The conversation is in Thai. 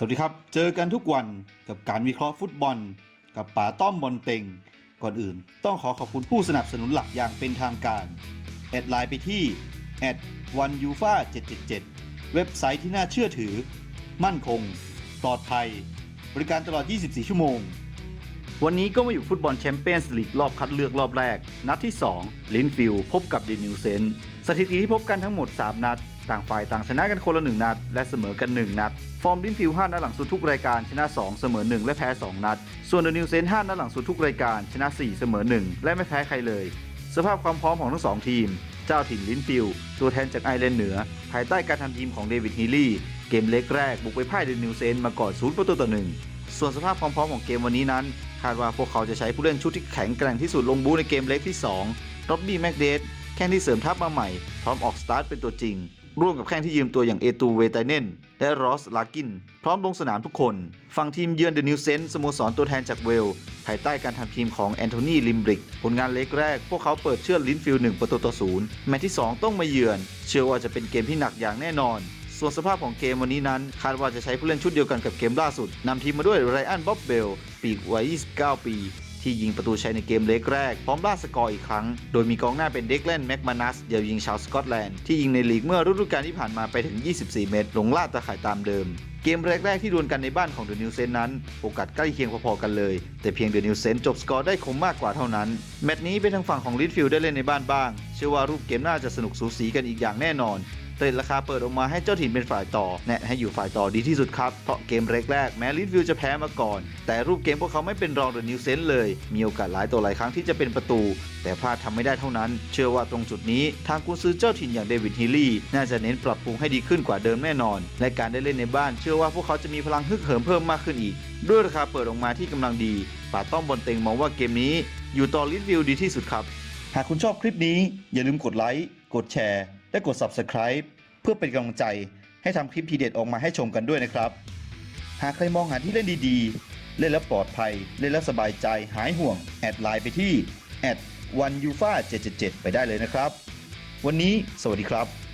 สวัสดีครับ เจอกันทุกวันกับการวิเคราะห์ฟุตบอล กับป๋าต้อมบอลเต็ง ก่อนอื่น ต้องขอขอบคุณผู้สนับสนุนหลักอย่างเป็นทางการ แอดไลน์ไปที่ one u f a 777 เว็บไซต์ที่น่าเชื่อถือ มั่นคง ปลอดภัย บริการตลอด 24 ชั่วโมง วันนี้ก็มาอยู่ฟุตบอลแชมเปี้ยนส์ลีกรอบคัดเลือกรอบแรก นัดที่ 2 ลินฟิลพบกับเดนิวเซนสถิติที่พบกันทั้งหมด 3 นัด ต่างฝ่ายต่างชนะกันคนละ 1 นัด และเสมอกัน 1 นัด ฟอร์มลินฟิลด์5นัดหลังสุดทุกรายการชนะ 2 เสมอ 1 และแพ้ 2 นัด ส่วนเดนิวเซน5นัดหลังสุดทุกรายการชนะ 4 เสมอ 1 และไม่แพ้ใครเลย สภาพความพร้อมของทั้งสองทีม เจ้าถิ่นลินฟิลด์ตัวแทนจากไอร์แลนด์เหนือ ภายใต้การทำทีมของเดวิดฮีลี่เกมเล็กแรกบุกไปพ่ายเดนิวเซนมาก่อน0ประตูต่อหนึ่งส่วนสภาพความพร้อมของเกมวันนี้นั้น คาดว่าพวกเขาจะใช้ผู้เล่นชุดที่แข็งแกร่งที่สุดลงบูในเกมเล็กที่2ร็อบบี้แม็กเดสแข้งที่เสริมทัพมาใหม่ พร้อมออกสตาร์ทเป็นตัวจริง ร่วมกับแข้งที่ยืมตัวอย่างเอตูเวไตเนนและรอสลากิน พร้อมลงสนามทุกคน ฝั่งทีมเยือนเดอะนิวเซนสโมสรตัวแทนจากเวล ภายใต้การทำทีมของแอนโทนีลิมบริก ผลงานเล็กแรก พวกเขาเปิดเชื่อลินฟิลด์1ประตูต่อศูนย์แมตช์ที่ 2 ต้องมาเยือน เชื่อว่าจะเป็นเกมที่หนักอย่างแน่นอน ส่วนสภาพของเกมวันนี้นั้น คาดว่าจะใช้ผู้เล่นชุดเดียวกันกับเกมล่าสุดนำทีมมาด้วยไรอันบ๊อบเบลปีกวัย 29 ปี ที่ยิงประตูชัยในเกมเล็กแรก พร้อมล่าสกอร์อีกครั้ง โดยมีกองหน้าเป็นเด็กแลนแม็กมานัสเดียวยิงชาวสกอตแลนด์ที่ยิงในลีกเมื่อฤดูกาลที่ผ่านมาไปถึง 24 เมตรลงลาดตะข่ายตามเดิมเกมแรก ๆ ที่ดวลกันในบ้านของเดนิวเซนนั้น โอกาสใกล้เคียงพอ ๆ กันเลย แต่เพียงเดนิวเซนจบสกอร์ได้คมมากกว่าเท่านั้น แมตช์นี้เป็นทางฝั่งของลิดฟิลด์ได้เล่นในบ้านบ้าง เชื่อว่ารูปเกมน่าจะสนุกสูสีกันอีกอย่างแน่นอน เรทราคาเปิดออกมาให้เจ้าถิ่นเป็นฝ่ายต่อ แนะให้อยู่ฝ่ายต่อดีที่สุดครับ เพราะเกมแรกๆแม้ลิดฟิลด์จะแพ้มาก่อน แต่รูปเกมพวกเขาไม่เป็นรองเดอะนิวเซนเลย มีโอกาสหลายต่อหลายครั้งที่จะเป็นประตู แต่พลาดทำไม่ได้เท่านั้น เชื่อว่าตรงจุดนี้ทางกุนซือเจ้าถิ่นอย่างเดวิดฮิลลี่น่าจะเน้นปรับปรุงให้ดีขึ้นกว่าเดิมแน่นอน และการได้เล่นในบ้าน เชื่อว่าพวกเขาจะมีพลังฮึกเหิมเพิ่มมากขึ้นอีก ด้วยราคาเปิดออกมาที่กำลังดีป่าต้อมบอลเต็งมองว่าเกมนี้ อยู่ต่อลิดฟิลด์ดีที่สุดครับ หากคุณชอบคลิปนี้อย่าลืมกดไลค์กดแชร์ และกด Subscribe เพื่อเป็นกำลังใจให้ทำคลิปทีเด็ดออกมาให้ชมกันด้วยนะครับ หากใครมองหาที่เล่นดีๆ เล่นแล้วปลอดภัย เล่นแล้วสบายใจ หายห่วง แอดไลน์ไปที่ one u f a 777 ไปได้เลยนะครับ วันนี้สวัสดีครับ